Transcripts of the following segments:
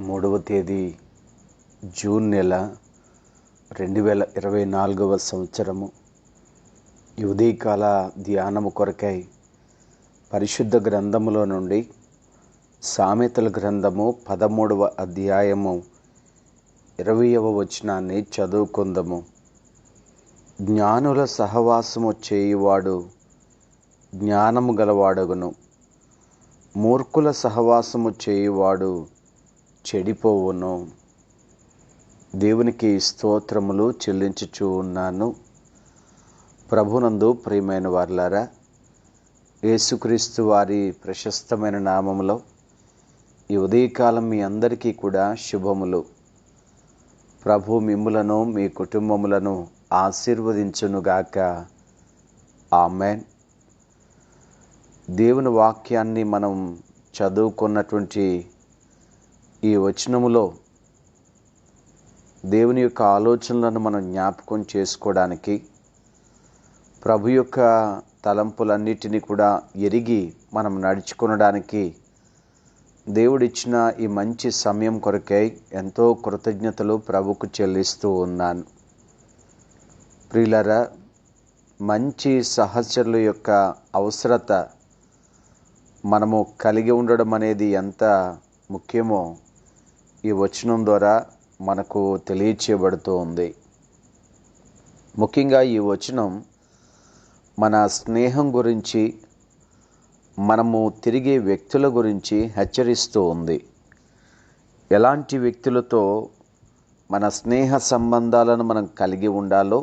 మూడవ తేదీ జూన్ నెల రెండు వేల ఇరవై నాలుగవ సంవత్సరము. ఈ ఉదయకాల ధ్యానము కొరకై పరిశుద్ధ గ్రంథములో నుండి సామెతల గ్రంథము పదమూడవ అధ్యాయము ఇరవయవ వచనాన్ని చదువుకుందాము. జ్ఞానుల సహవాసము చేయువాడు జ్ఞానము గలవాడగును. మూర్ఖుల సహవాసము చేయువాడు చెడిపోవును. దేవునికి స్తోత్రములు చెల్లించుచూ ఉన్నాను. ప్రభునందు ప్రియమైన వారులారా యేసుక్రీస్తు వారి ప్రశస్తమైన నామములో ఈ ఉదయకాలం మీ అందరికీ కూడా శుభములు. ప్రభు మిమ్ములను మీ కుటుంబములను ఆశీర్వదించునుగాక ఆమెన్. దేవుని వాక్యాన్ని మనం చదువుకున్నటువంటి ఈ వచనములో దేవుని యొక్క ఆలోచనలను మనం జ్ఞాపకం చేసుకోవడానికి ప్రభు యొక్క తలంపులన్నిటినీ కూడా ఎరిగి మనం నడుచుకునడానికి దేవుడిచ్చిన ఈ మంచి సమయం కొరకై ఎంతో కృతజ్ఞతలు ప్రభుకు చెల్లిస్తూ ఉన్నాను. ప్రియులరా మంచి సహచరుల యొక్క అవసరత మనము కలిగి ఉండడం అనేది ఎంత ముఖ్యమో ఈ వచనం ద్వారా మనకు తెలియచేయబడుతూ ఉంది ముఖ్యంగా ఈ వచనం మన స్నేహం గురించి మనము తిరిగే వ్యక్తుల గురించి హెచ్చరిస్తూ ఉంది ఎలాంటి వ్యక్తులతో మన స్నేహ సంబంధాలను మనం కలిగి ఉండాలో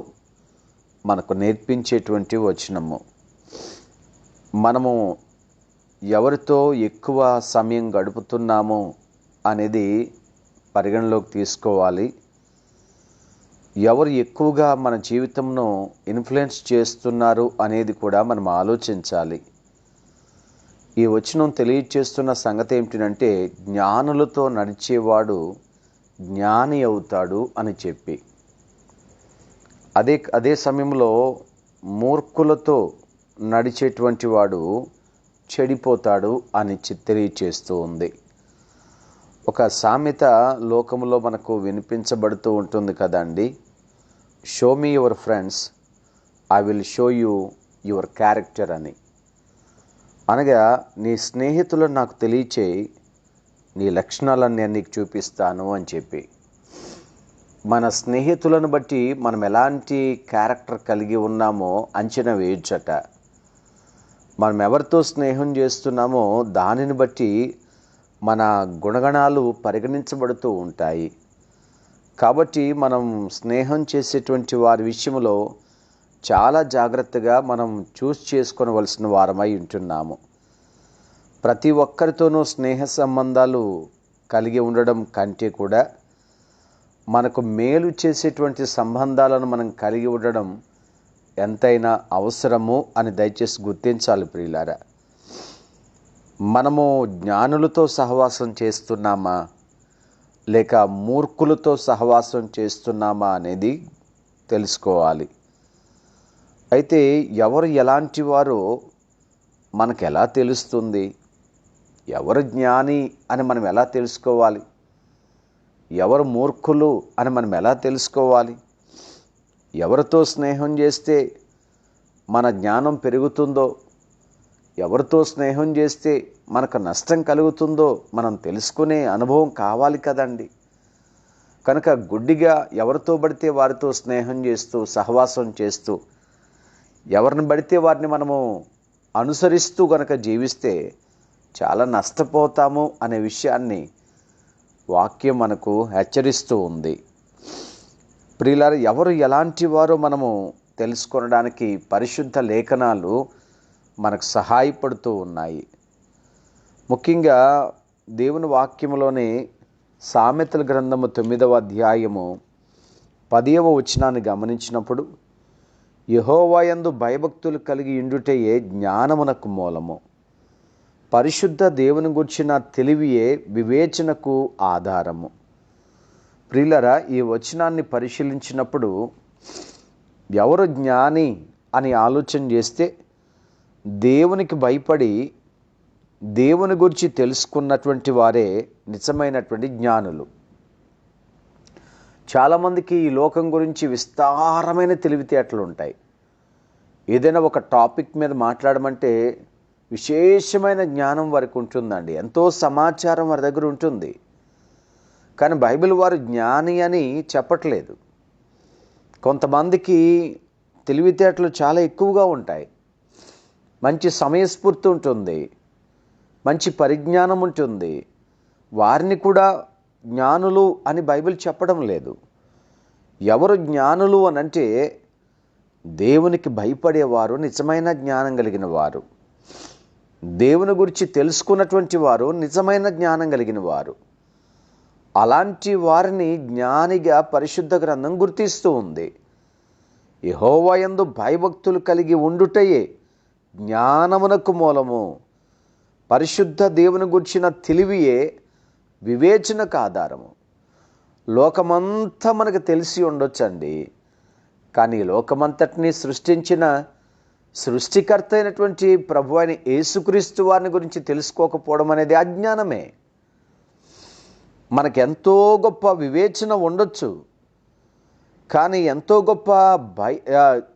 మనకు నేర్పించేటువంటి వచనము. మనము ఎవరితో ఎక్కువ సమయం గడుపుతున్నాము అనేది పరిగణలోకి తీసుకోవాలి. ఎవరు ఎక్కువగా మన జీవితంను ఇన్ఫ్లుయెన్స్ చేస్తున్నారు అనేది కూడా మనం ఆలోచించాలి. ఈ వచనం తెలియచేస్తున్న సంగతి ఏమిటంటే జ్ఞానులతో నడిచేవాడు జ్ఞాని అవుతాడు అని చెప్పి. అదే అదే సమయంలో మూర్ఖులతో నడిచేటువంటి వాడు చెడిపోతాడు అని తెలియచేస్తూ ఉంది. ఒక సామెత లోకంలో మనకు వినిపించబడుతూ ఉంటుంది కదండి. Show me your friends I will show you your character అని. అనగా నీ స్నేహితులను నాకు తెలియచేయి నీ లక్షణాలను నేను నీకు చూపిస్తాను అని చెప్పి. మన స్నేహితులను బట్టి మనం ఎలాంటి క్యారెక్టర్ కలిగి ఉన్నామో అంచనా వేయచ్చట మనం ఎవరితో స్నేహం చేస్తున్నామో దానిని బట్టి మన గుణగణాలు పరిగణించబడుతూ ఉంటాయి. కాబట్టి మనం స్నేహం చేసేటువంటి వారి విషయంలో చాలా జాగ్రత్తగా మనం చూస్ చేసుకోవలసిన వారమై ఉంటున్నాము. ప్రతి ఒక్కరితోనూ స్నేహ సంబంధాలు కలిగి ఉండడం కంటే కూడా మనకు మేలు చేసేటువంటి సంబంధాలను మనం కలిగి ఉండడం ఎంతైనా అవసరము అని దయచేసి గుర్తించాలి ప్రియులారా. మనము జ్ఞానులతో సహవాసం చేస్తున్నామా? లేక మూర్ఖులతో సహవాసం చేస్తున్నామా అనేది తెలుసుకోవాలి. అయితే ఎవరు ఎలాంటి వారో మనకు ఎలా తెలుస్తుంది? ఎవరు జ్ఞాని అని మనం ఎలా తెలుసుకోవాలి? ఎవరు మూర్ఖులు అని మనం ఎలా తెలుసుకోవాలి? ఎవరితో స్నేహం చేస్తే మన జ్ఞానం పెరుగుతుందో? ఎవరితో స్నేహం చేస్తే మనకు నష్టం కలుగుతుందో మనం తెలుసుకునే అనుభవం కావాలి కదండి. కనుక గుడ్డిగా ఎవరితో పడితే వారితో స్నేహం చేస్తూ సహవాసం చేస్తూ ఎవరిని పడితే వారిని మనము అనుసరిస్తూ కనుక జీవిస్తే చాలా నష్టపోతాము అనే విషయాన్ని వాక్యం మనకు హెచ్చరిస్తూ ఉంది. ప్రియులారు ఎవరు ఎలాంటి వారో మనము తెలుసుకొనడానికి పరిశుద్ధ లేఖనాలు మనకు సహాయపడుతూ ఉన్నాయి. ముఖ్యంగా దేవుని వాక్యంలోని సామెతల గ్రంథము తొమ్మిదవ అధ్యాయము పదియవ వచనాన్ని గమనించినప్పుడు యహోవాయందు భయభక్తులు కలిగి ఇండుటయే జ్ఞానమునకు మూలము? పరిశుద్ధ దేవుని గుర్చిన తెలివియే వివేచనకు ఆధారము. ప్రియులరా ఈ వచనాన్ని పరిశీలించినప్పుడు ఎవరు జ్ఞాని అని ఆలోచన చేస్తే దేవునికి భయపడి దేవుని గురించి తెలుసుకున్నటువంటి వారే నిజమైనటువంటి జ్ఞానులు. చాలామందికి ఈ లోకం గురించి విస్తారమైన తెలివితేటలు ఉంటాయి ఏదైనా ఒక టాపిక్ మీద మాట్లాడమంటే విశేషమైన జ్ఞానం వారికి ఉంటుందండి. ఎంతో సమాచారం వారి దగ్గర ఉంటుంది. కానీ బైబిల్ వారు జ్ఞాని అని చెప్పట్లేదు. కొంతమందికి తెలివితేటలు చాలా ఎక్కువగా ఉంటాయి. మంచి సమయస్ఫూర్తి ఉంటుంది మంచి పరిజ్ఞానం ఉంటుంది. వారిని కూడా జ్ఞానులు అని బైబిల్ చెప్పడం లేదు. ఎవరు జ్ఞానులు అని అంటే దేవునికి భయపడేవారు నిజమైన జ్ఞానం కలిగిన వారు. దేవుని గురించి తెలుసుకున్నటువంటి వారు నిజమైన జ్ఞానం కలిగిన వారు. అలాంటి వారిని జ్ఞానిగా పరిశుద్ధ గ్రంథం గుర్తిస్తూ ఉంది. యహోవయందు భయభక్తులు కలిగి ఉండుటయే జ్ఞానమునకు మూలము. పరిశుద్ధ దేవుని గుర్చిన తెలివియే వివేచనకు ఆధారము. లోకమంతా మనకు తెలిసి ఉండొచ్చండి. కానీ లోకమంతటిని సృష్టించిన సృష్టికర్త అయినటువంటి ప్రభు అయిన యేసుక్రీస్తు వారిని గురించి తెలుసుకోకపోవడం అనేది అజ్ఞానమే. మనకెంతో గొప్ప వివేచన ఉండొచ్చు. కానీ ఎంతో గొప్ప భయ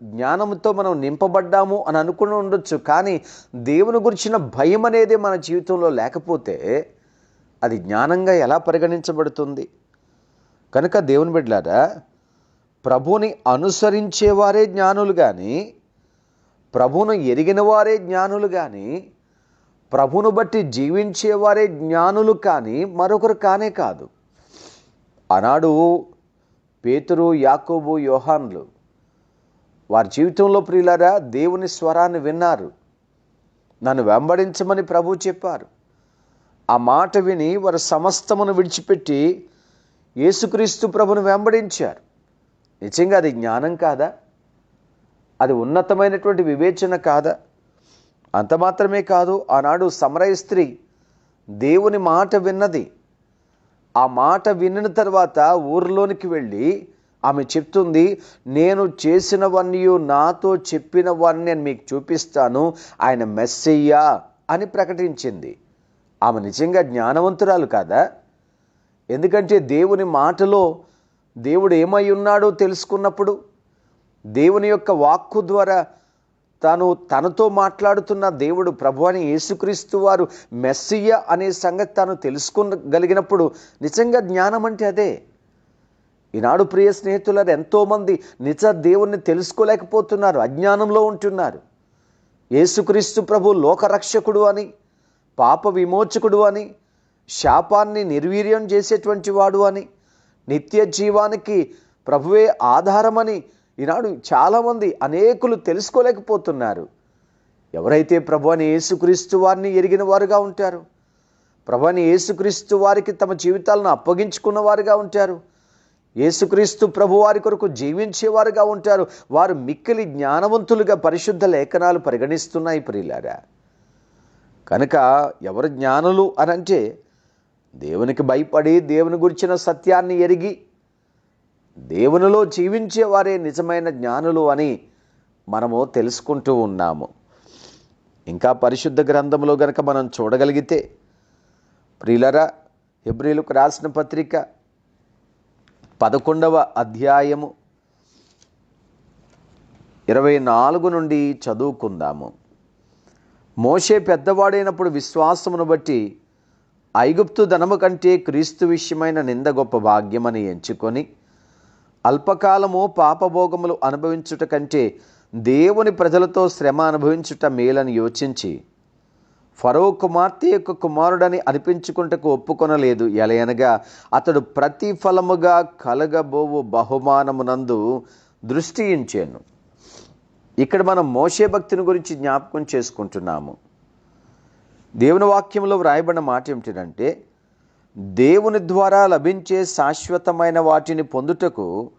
జ్ఞానంతో మనం నింపబడ్డాము అని అనుకుని ఉండొచ్చు. కానీ దేవుని గురించిన భయం అనేది మన జీవితంలో లేకపోతే అది జ్ఞానంగా ఎలా పరిగణించబడుతుంది? కనుక దేవుని బిడ్డారా ప్రభుని అనుసరించేవారే జ్ఞానులు కానీ ప్రభును ఎరిగిన వారే జ్ఞానులు కానీ ప్రభును బట్టి జీవించేవారే జ్ఞానులు కానీ మరొకరు కానే కాదు. ఆనాడు పేతురు యాకోబు యోహాన్లు. వారి జీవితంలో ప్రియులారా దేవుని స్వరాన్ని విన్నారు. నన్ను వెంబడించమని ప్రభు చెప్పారు. ఆ మాట విని వారు సమస్తమును విడిచిపెట్టి యేసుక్రీస్తు ప్రభును వెంబడించారు. నిజంగా అది జ్ఞానం కాదా? అది ఉన్నతమైనటువంటి వివేచన కాదా? అంత మాత్రమే కాదు ఆనాడు సమరయ స్త్రీ దేవుని మాట విన్నది. ఆ మాట విన్న తర్వాత ఊరిలోనికి వెళ్ళి ఆమె చెప్తుంది నేను చేసినవన్నీ నాతో చెప్పినవన్నీ నేను మీకు చూపిస్తాను ఆయన మెస్సయ్యా అని ప్రకటించింది. ఆమె నిజంగా జ్ఞానవంతురాలు కాదా? ఎందుకంటే దేవుని మాటలో దేవుడు ఏమై ఉన్నాడో తెలుసుకున్నప్పుడు దేవుని యొక్క వాక్కు ద్వారా తాను తనతో మాట్లాడుతున్న దేవుడు ప్రభు అని యేసుక్రీస్తు వారు మెస్సియ అనే సంగతి తాను తెలుసుకోగలిగినప్పుడు నిజంగా జ్ఞానం అంటే అదే. ఈనాడు ప్రియ స్నేహితులారు ఎంతోమంది నిజ దేవుణ్ణి తెలుసుకోలేకపోతున్నారు అజ్ఞానంలో ఉంటున్నారు. యేసుక్రీస్తు ప్రభు లోకరక్షకుడు అని పాప విమోచకుడు అని శాపాన్ని నిర్వీర్యం చేసేటువంటి వాడు అని నిత్య జీవానికి ప్రభువే ఆధారమని ఈనాడు చాలామంది అనేకులు తెలుసుకోలేకపోతున్నారు. ఎవరైతే ప్రభు అని యేసుక్రీస్తు వారిని ఎరిగిన వారుగా ఉంటారు ప్రభు అని యేసుక్రీస్తు వారికి తమ జీవితాలను అప్పగించుకున్న వారుగా ఉంటారు యేసుక్రీస్తు ప్రభు వారి కొరకు జీవించేవారుగా ఉంటారు వారు మిక్కిలి జ్ఞానవంతులుగా పరిశుద్ధ లేఖనాలు పరిగణిస్తున్నాయి ప్రియులారా. కనుక ఎవరు జ్ఞానులు అని అంటే దేవునికి భయపడి దేవుని గురించిన సత్యాన్ని ఎరిగి దేవునిలో జీవించేవారే నిజమైన జ్ఞానులు అని మనము తెలుసుకుంటూ ఉన్నాము. ఇంకా పరిశుద్ధ గ్రంథంలో గనక మనం చూడగలిగితే ప్రిలరా హెబ్రిలకు రాసిన పత్రిక పదకొండవ అధ్యాయము ఇరవై నాలుగు నుండి చదువుకుందాము. మోషే పెద్దవాడైనప్పుడు విశ్వాసమును బట్టి ఐగుప్తు ధనము కంటే క్రీస్తు విషయమైన నింద గొప్ప భాగ్యమని ఎంచుకొని అల్పకాలము పాపభోగములు అనుభవించుట కంటే దేవుని ప్రజలతో శ్రమ అనుభవించుట మేలని యోచించి ఫరో కుమార్తె యొక్క కుమారుడని అనిపించుకుంటకు ఒప్పుకొనలేదు ఎలయనగా అతడు ప్రతిఫలముగా కలగబోవు బహుమానమునందు దృష్టి ఇంచాను ఇక్కడ మనం మోషే భక్తిని గురించి జ్ఞాపకం చేసుకుంటున్నాము. దేవుని వాక్యంలో వ్రాయబడిన మాట ఏమిటంటే దేవుని ద్వారా లభించే శాశ్వతమైన వాటిని పొందుటకు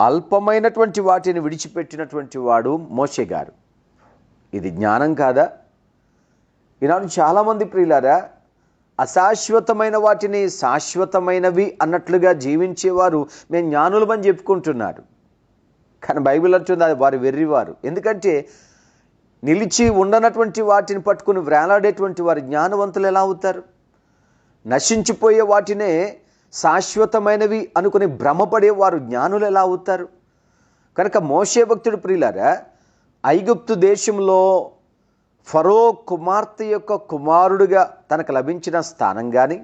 అల్పమైనటువంటి వాటిని విడిచిపెట్టినటువంటి వాడు మోషే గారు. ఇది జ్ఞానం కాదా? ఈనాడు చాలామంది ప్రియులారా అశాశ్వతమైన వాటిని శాశ్వతమైనవి అన్నట్లుగా జీవించేవారు మేము జ్ఞానులమని చెప్పుకుంటున్నారు. కానీ బైబిల్ అంటుంది అది వారు వెర్రివారు. ఎందుకంటే నిలిచి ఉండనటువంటి వాటిని పట్టుకుని వేలాడేటువంటి వారు జ్ఞానవంతులు ఎలా అవుతారు? నశించిపోయే వాటినే శాశ్వతమైనవి అనుకుని భ్రమపడే వారు జ్ఞానులు ఎలా అవుతారు? కనుక మోషే భక్తుడు ప్రియులారా ఐగుప్తు దేశంలో ఫరో కుమార్తె యొక్క కుమారుడుగా తనకు లభించిన స్థానం కానీ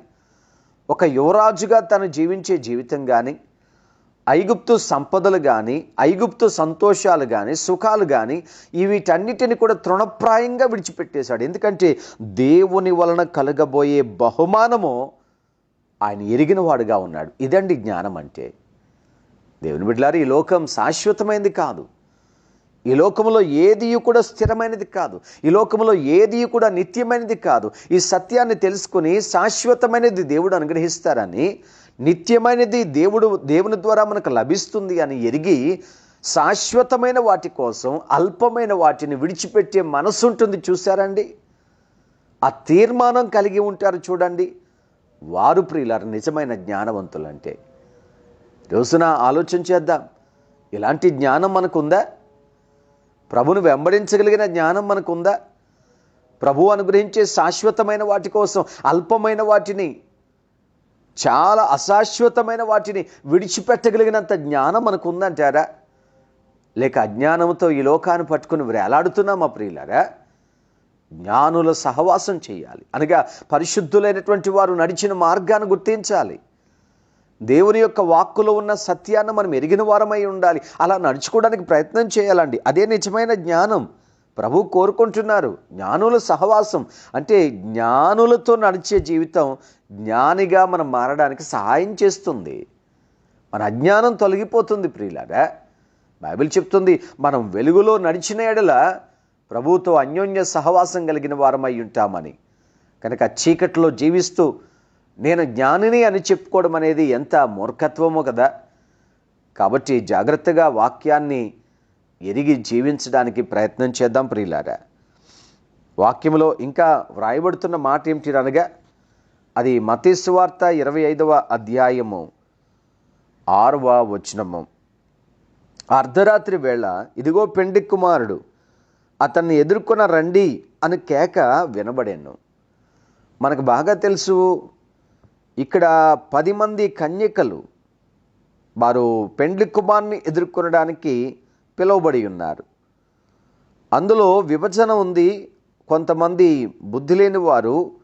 ఒక యువరాజుగా తను జీవించే జీవితం కానీ ఐగుప్తు సంపదలు కానీ ఐగుప్తు సంతోషాలు కానీ సుఖాలు కానీ వీటన్నిటిని కూడా తృణప్రాయంగా విడిచిపెట్టేశాడు. ఎందుకంటే దేవుని వలన కలగబోయే బహుమానము ఆయన ఎరిగిన వాడుగా ఉన్నాడు. ఇదండి జ్ఞానం అంటే. దేవుని బిడ్డలారు ఈ లోకం శాశ్వతమైనది కాదు. ఈ లోకంలో ఏది కూడా స్థిరమైనది కాదు. ఈ లోకంలో ఏది కూడా నిత్యమైనది కాదు. ఈ సత్యాన్ని తెలుసుకుని శాశ్వతమైనది దేవుడు అనుగ్రహిస్తారని నిత్యమైనది దేవుడు దేవుని ద్వారా మనకు లభిస్తుంది అని ఎరిగి శాశ్వతమైన వాటి కోసం అల్పమైన వాటిని విడిచిపెట్టే మనసు ఉంటుంది చూసారండి ఆ తీర్మానం కలిగి ఉంటారు చూడండి. వారు ప్రియులారు నిజమైన జ్ఞానవంతులు అంటే రోజున ఆలోచన చేద్దాం. ఇలాంటి జ్ఞానం మనకుందా? ప్రభును వెంబడించగలిగిన జ్ఞానం మనకుందా? ప్రభు అనుగ్రహించే శాశ్వతమైన వాటి కోసం అల్పమైన వాటిని చాలా అశాశ్వతమైన వాటిని విడిచిపెట్టగలిగినంత జ్ఞానం మనకు ఉందంటారా లేక అజ్ఞానంతో ఈ లోకాన్ని పట్టుకుని వేలాడుతున్నామా ప్రియులారా? జ్ఞానుల సహవాసం చేయాలి. అనగా పరిశుద్ధులైనటువంటి వారు నడిచిన మార్గాన్ని గుర్తించాలి. దేవుని యొక్క వాక్కులో ఉన్న సత్యాన్ని మనం ఎరిగిన వారమై ఉండాలి. అలా నడుచుకోవడానికి ప్రయత్నం చేయాలండి. అదే నిజమైన జ్ఞానం. ప్రభు కోరుకుంటున్నారు. జ్ఞానుల సహవాసం. అంటే జ్ఞానులతో నడిచే జీవితం జ్ఞానిగా మనం మారడానికి సహాయం చేస్తుంది. మన అజ్ఞానం తొలగిపోతుంది ప్రియులారా. బైబిల్ చెప్తుంది మనం వెలుగులో నడిచిన ఎడల ప్రభుతో అన్యోన్య సహవాసం కలిగిన వారమై ఉంటామని. కనుక చీకట్లో జీవిస్తూ నేను జ్ఞానిని అని చెప్పుకోవడం అనేది ఎంత మూర్ఖత్వమో కదా. కాబట్టి జాగ్రత్తగా వాక్యాన్ని ఎరిగి జీవించడానికి ప్రయత్నం చేద్దాం ప్రియులారా. వాక్యంలో ఇంకా వ్రాయబడుతున్న మాట ఏమిటి అనగా అది మతీశ్వార్త ఇరవై ఐదవ అధ్యాయము ఆరవ వచనము. అర్ధరాత్రి వేళ ఇదిగో పెండి కుమారుడు అతన్ని ఎదుర్కొన్న రండి అని కేక వినబడాను. మనకు బాగా తెలుసు ఇక్కడ పది మంది కన్యకలు వారు పెండ్లి కుమార్ని ఎదుర్కొనడానికి పిలువబడి ఉన్నారు. అందులో విభజన ఉంది కొంతమంది బుద్ధి లేని వారు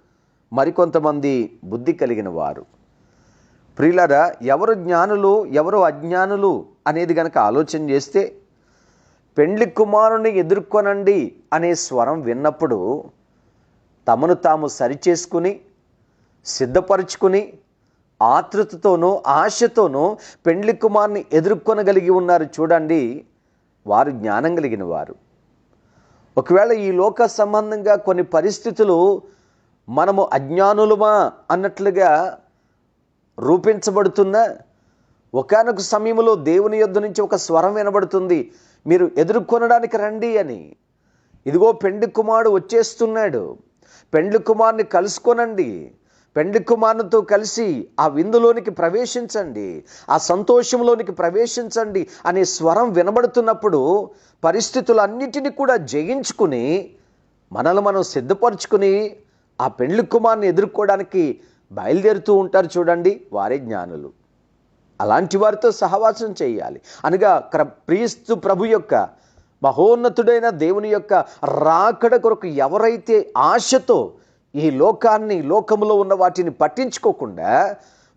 మరికొంతమంది బుద్ధి కలిగిన వారు. ప్రియులరా ఎవరు జ్ఞానులు ఎవరు అజ్ఞానులు అనేది గనక ఆలోచన చేస్తే పెండ్లి కుమారుని ఎదుర్కొనండి అనే స్వరం విన్నప్పుడు తమను తాము సరిచేసుకుని సిద్ధపరుచుకుని ఆతృతతోనూ ఆశతోనూ పెండ్లి కుమారుని ఎదుర్కొనగలిగి ఉన్నారు చూడండి వారు జ్ఞానం కలిగిన వారు. ఒకవేళ ఈ లోక సంబంధంగా కొన్ని పరిస్థితులు మనము అజ్ఞానులమా అన్నట్లుగా రూపించబడుతున్న ఒకనొక సమయంలో దేవుని యొద్ద నుంచి ఒక స్వరం వినబడుతుంది. మీరు ఎదుర్కొనడానికి రండి అని. ఇదిగో పెండి కుమారుడు వచ్చేస్తున్నాడు. పెండ్లి కుమార్ని కలుసుకొనండి. పెండ్లి కుమారునితో కలిసి ఆ విందులోనికి ప్రవేశించండి. ఆ సంతోషంలోనికి ప్రవేశించండి అనే స్వరం వినబడుతున్నప్పుడు పరిస్థితులన్నిటినీ కూడా జయించుకుని మనల్ని మనం సిద్ధపరచుకుని ఆ పెండ్లి కుమార్ని ఎదుర్కోవడానికి బయలుదేరుతూ ఉంటారు చూడండి వారే జ్ఞానులు. అలాంటి వారితో సహవాసం చేయాలి. అనగా క్ర- క్రీస్తు ప్రభు యొక్క మహోన్నతుడైన దేవుని యొక్క రాకడ కొరకు ఎవరైతే ఆశతో ఈ లోకాన్ని లోకములో ఉన్న వాటిని పట్టించుకోకుండా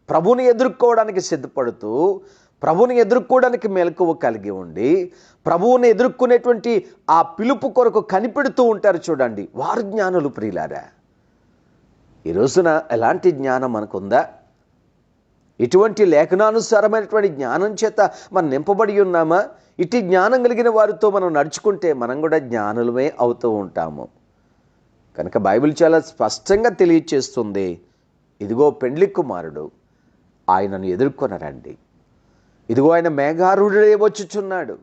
ప్రభుని ఎదుర్కోవడానికి సిద్ధపడుతూ ప్రభుని ఎదుర్కోవడానికి మెలకువ కలిగి ఉండి ప్రభువుని ఎదుర్కొనేటువంటి ఆ పిలుపు కొరకు కనిపెడుతూ ఉంటారు చూడండి వారు జ్ఞానులు ప్రియులారా. ఈ రోజున ఎలాంటి జ్ఞానం మనకుందా? ఇటువంటి లేఖనానుసారమైనటువంటి జ్ఞానం చేత మనం నింపబడి ఉన్నామా? ఇటు జ్ఞానం కలిగిన వారితో మనం నడుచుకుంటే మనం కూడా జ్ఞానులమే అవుతూ ఉంటాము. కనుక బైబిల్ చాలా స్పష్టంగా తెలియచేస్తుంది. ఇదిగో పెండ్లి కుమారుడు ఆయనను ఎదుర్కొనరండి. ఇదిగో ఆయన మేఘారుడే వచ్చుచున్నాడు.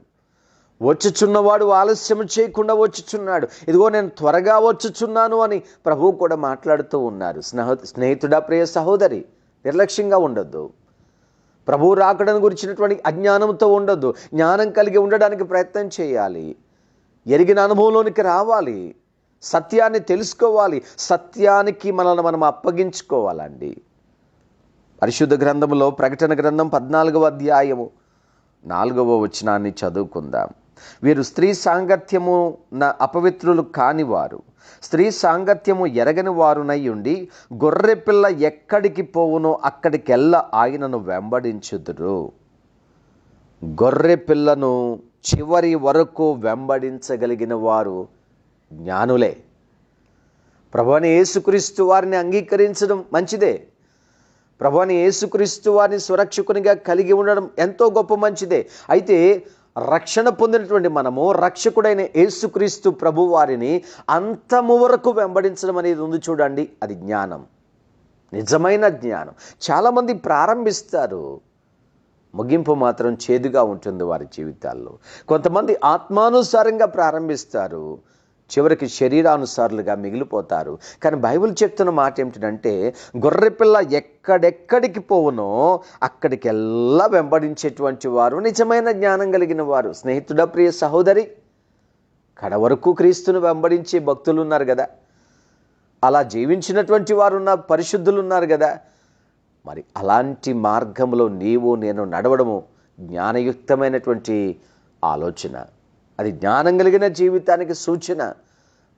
వచ్చుచున్నవాడు ఆలస్యం చేయకుండా వచ్చుచున్నాడు. ఇదిగో నేను త్వరగా వచ్చుచున్నాను అని ప్రభువు కూడా మాట్లాడుతూ ఉన్నారు. స్నేహ స్నేహితుడా ప్రియ సహోదరి నిర్లక్ష్యంగా ఉండొద్దు. ప్రభువు రాకడను గురించినటువంటి అజ్ఞానంతో ఉండొద్దు. జ్ఞానం కలిగి ఉండడానికి ప్రయత్నం చేయాలి. ఎరిగిన అనుభవంలోనికి రావాలి. సత్యాన్ని తెలుసుకోవాలి. సత్యానికి మనల్ని మనం అప్పగించుకోవాలండి. పరిశుద్ధ గ్రంథంలో ప్రకటన గ్రంథం పద్నాలుగవ అధ్యాయము నాలుగవ వచనాన్ని చదువుకుందాం. వీరు స్త్రీ సాంగత్యము అపవిత్రులు కానివారు. స్త్రీ సాంగత్యము ఎరగని వారునై ఉండి గొర్రె పిల్ల ఎక్కడికి పోవునో అక్కడికెల్ల ఆయనను వెంబడించుదురు. గొర్రె పిల్లను చివరి వరకు వెంబడించగలిగిన వారు జ్ఞానులే. ప్రభుని యేసుక్రీస్తు వారిని అంగీకరించడం మంచిదే. ప్రభుని యేసుక్రీస్తు వారిని సురక్షకునిగా కలిగి ఉండడం ఎంతో గొప్ప మంచిదే. అయితే రక్షణ పొందినటువంటి మనము రక్షకుడైన యేసుక్రీస్తు ప్రభు వారిని అంతము వరకు వెంబడించడం అనేది ఉంది చూడండి అది జ్ఞానం. నిజమైన జ్ఞానం. చాలామంది ప్రారంభిస్తారు ముగింపు మాత్రం చేదుగా ఉంటుంది వారి జీవితాల్లో. కొంతమంది ఆత్మానుసారంగా ప్రారంభిస్తారు చివరికి శరీరానుసారులుగా మిగిలిపోతారు. కానీ బైబిల్ చెప్తున్న మాట ఏమిటంటే గొర్రెపిల్ల ఎక్కడెక్కడికి పోవునో అక్కడికెల్లా వెంబడించేటువంటి వారు నిజమైన జ్ఞానం కలిగిన వారు. స్నేహితుడ ప్రియ సహోదరి కడ వరకు క్రీస్తును వెంబడించే భక్తులు ఉన్నారు కదా. అలా జీవించినటువంటి వారు ఉన్న పరిశుద్ధులు ఉన్నారు కదా. మరి అలాంటి మార్గంలో నీవు నేను నడవడము జ్ఞానయుక్తమైనటువంటి ఆలోచన. అది జ్ఞానం కలిగిన జీవితానికి సూచన.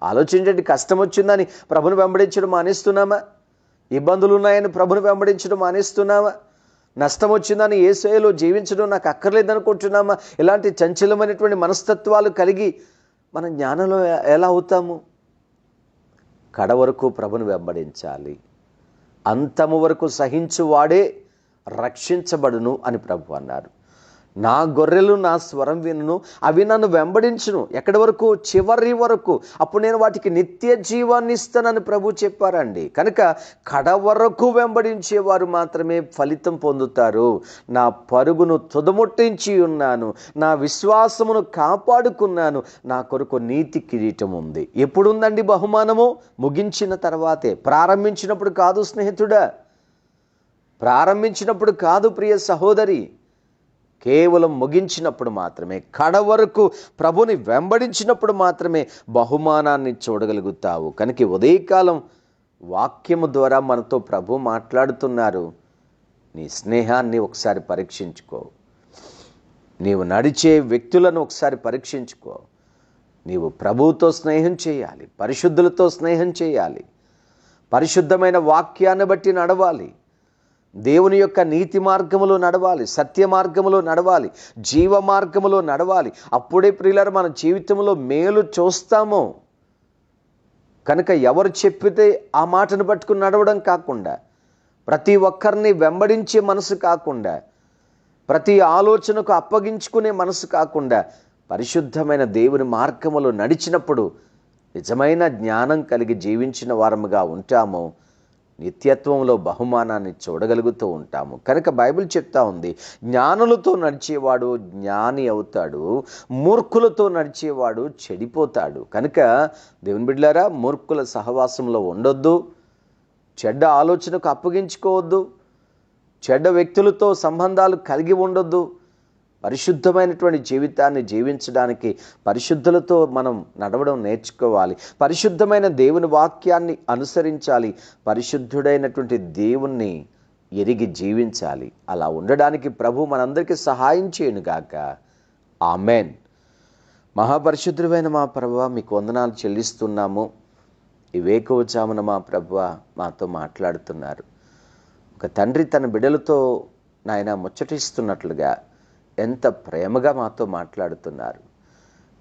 ఆలోచించండి కష్టం వచ్చిందని ప్రభును వెంబడించడం మానేస్తున్నామా? ఇబ్బందులు ఉన్నాయని ప్రభును వెంబడించడం మానేస్తున్నామా? నష్టం వచ్చిందని ఏ శైలో జీవించడం నాకు అక్కర్లేదనుకుంటున్నామా? ఇలాంటి చంచలమైనటువంటి మనస్తత్వాలు కలిగి మన జ్ఞానంలో ఎలా అవుతాము? కడ వరకు ప్రభును వెంబడించాలి. అంతము వరకు సహించువాడే రక్షించబడును అని ప్రభు అన్నారు. నా గొర్రెలు నా స్వరం వినును అవి నన్ను వెంబడించును. ఎక్కడి వరకు? చివరి వరకు. అప్పుడు నేను వాటికి నిత్య జీవాన్ని ఇస్తానని ప్రభు చెప్పారండి. కనుక కడ వరకు వెంబడించేవారు మాత్రమే ఫలితం పొందుతారు. నా పరుగును తుదముట్టించి ఉన్నాను. నా విశ్వాసమును కాపాడుకున్నాను. నా కొరకు నీతి కిరీటం ఉంది. ఎప్పుడుందండి బహుమానము? ముగించిన తర్వాతే. ప్రారంభించినప్పుడు కాదు స్నేహితుడా? ప్రారంభించినప్పుడు కాదు ప్రియ సహోదరి. కేవలం ముగించినప్పుడు మాత్రమే కడ వరకు ప్రభుని వెంబడించినప్పుడు మాత్రమే బహుమానాన్ని చూడగలుగుతావు. కనుక ఉదయకాలం వాక్యము ద్వారా మనతో ప్రభు మాట్లాడుతున్నారు. నీ స్నేహాన్ని ఒకసారి పరీక్షించుకో. నీవు నడిచే వ్యక్తులను ఒకసారి పరీక్షించుకో. నీవు ప్రభువుతో స్నేహం చేయాలి పరిశుద్ధులతో స్నేహం చేయాలి పరిశుద్ధమైన వాక్యాన్ని బట్టి నడవాలి. దేవుని యొక్క నీతి మార్గములో నడవాలి సత్య మార్గములో నడవాలి జీవ మార్గములో నడవాలి. అప్పుడే ప్రియులారు మన జీవితంలో మేలు చూస్తాము. కనుక ఎవరు చెప్పితే ఆ మాటను పట్టుకుని నడవడం కాకుండా ప్రతి ఒక్కరిని వెంబడించే మనసు కాకుండా ప్రతి ఆలోచనకు అప్పగించుకునే మనసు కాకుండా పరిశుద్ధమైన దేవుని మార్గములో నడిచినప్పుడు నిజమైన జ్ఞానం కలిగి జీవించిన వారముగా ఉంటామో. నిత్యత్వంలో బహుమానాన్ని చూడగలుగుతూ ఉంటాము. కనుక బైబిల్ చెప్తా ఉంది జ్ఞానులతో నడిచేవాడు జ్ఞాని అవుతాడు మూర్ఖులతో నడిచేవాడు చెడిపోతాడు. కనుక దేవుని బిడ్డారా మూర్ఖుల సహవాసంలో ఉండొద్దు చెడ్డ ఆలోచనకు అప్పగించుకోవద్దు చెడ్డ వ్యక్తులతో సంబంధాలు కలిగి ఉండొద్దు పరిశుద్ధమైనటువంటి జీవితాన్ని జీవించడానికి పరిశుద్ధులతో మనం నడవడం నేర్చుకోవాలి. పరిశుద్ధమైన దేవుని వాక్యాన్ని అనుసరించాలి. పరిశుద్ధుడైనటువంటి దేవుణ్ణి ఎరిగి జీవించాలి. అలా ఉండడానికి ప్రభు మనందరికీ సహాయం చేయనుగాక ఆమెన్. మహాపరిశుద్ధుడైన మా ప్రభు మీకు వందనాలు చెల్లిస్తున్నాము. ఈ మా ప్రభు మాతో మాట్లాడుతున్నారు. ఒక తండ్రి తన బిడలతో నాయన ముచ్చటిస్తున్నట్లుగా ఎంత ప్రేమగా మాతో మాట్లాడుతున్నారు.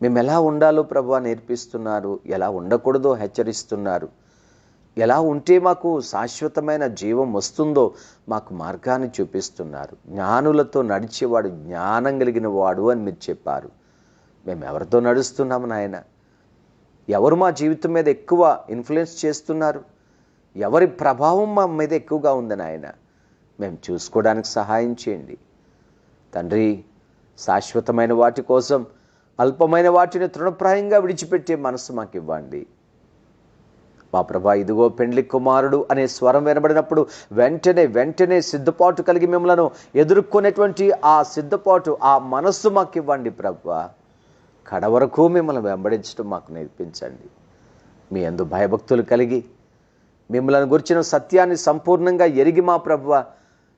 మేము ఎలా ఉండాలో ప్రభు నేర్పిస్తున్నారు. ఎలా ఉండకూడదో హెచ్చరిస్తున్నారు. ఎలా ఉంటే మాకు శాశ్వతమైన జీవం వస్తుందో మాకు మార్గాన్ని చూపిస్తున్నారు. జ్ఞానులతో నడిచేవాడు జ్ఞానం కలిగిన వాడు అని మీరు చెప్పారు. మేము ఎవరితో నడుస్తున్నాము నాయన? ఎవరు మా జీవితం మీద ఎక్కువ ఇన్ఫ్లుయెన్స్ చేస్తున్నారు? ఎవరి ప్రభావం మా మీద ఎక్కువగా ఉంది నాయన? మేము చూసుకోవడానికి సహాయం చేయండి. తండ్రి శాశ్వతమైన వాటి కోసం అల్పమైన వాటిని తృణప్రాయంగా విడిచిపెట్టే మనసు మాకు ఇవ్వండి మా ప్రభా ఇదిగో పెండ్లి కుమారుడు అనే స్వరం వినబడినప్పుడు వెంటనే వెంటనే సిద్ధపాటు కలిగి మిమ్మలను ఎదుర్కొనేటువంటి ఆ సిద్ధపాటు ఆ మనస్సు మాకు ఇవ్వండి ప్రభా. కడవరకు మిమ్మల్ని వెంబడించడం మాకు నేర్పించండి. మీ అందు భయభక్తులు కలిగి మిమ్మల్ని గురించిన సత్యాన్ని సంపూర్ణంగా ఎరిగి మా ప్రభు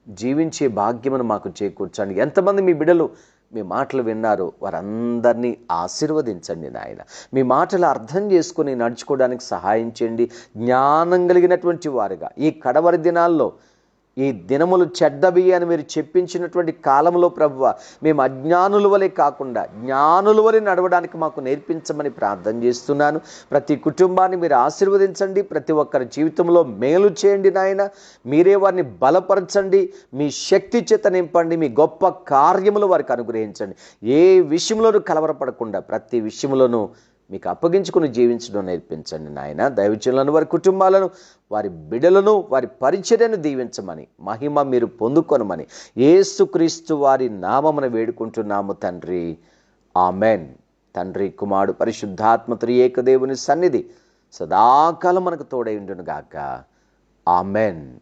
జీవించే భాగ్యమును మాకు చేకూర్చండి. ఎంతమంది మీ బిడ్డలు మీ మాటలు విన్నారు వారందరినీ ఆశీర్వదించండి నాయన. మీ మాటలు అర్థం చేసుకుని నడుచుకోవడానికి సహాయం చేయండి. జ్ఞానం కలిగినటువంటి వారుగా ఈ కడవరి దినాల్లో ఈ దినములు చెడ్డవి అని మీరు చెప్పించినటువంటి కాలంలో ప్రభువ మేము అజ్ఞానుల వలె కాకుండా జ్ఞానుల వలె నడవడానికి మాకు నేర్పించమని ప్రార్థన చేస్తున్నాను. ప్రతి కుటుంబాన్ని మీరు ఆశీర్వదించండి. ప్రతి ఒక్కరి జీవితంలో మేలు చేయండి నాయన. మీరే వారిని బలపరచండి. మీ శక్తి చేత నింపండి. మీ గొప్ప కార్యములు వారికి అనుగ్రహించండి. ఏ విషయంలోనూ కలవరపడకుండా ప్రతి విషయంలోనూ మీకు అప్పగించుకుని జీవించడం నేర్పించండి నాయన. దైవజనులను వారి కుటుంబాలను వారి బిడలను వారి పరిచర్యను దీవించమని మహిమ మీరు పొందుకొనమని ఏసుక్రీస్తు వారి నామమున వేడుకుంటున్నాము తండ్రి. ఆమెన్. తండ్రి కుమారుడు పరిశుద్ధాత్మ త్రియేక దేవుని సన్నిధి సదాకాలం మనకు తోడై ఉండునుగాక. ఆమెన్.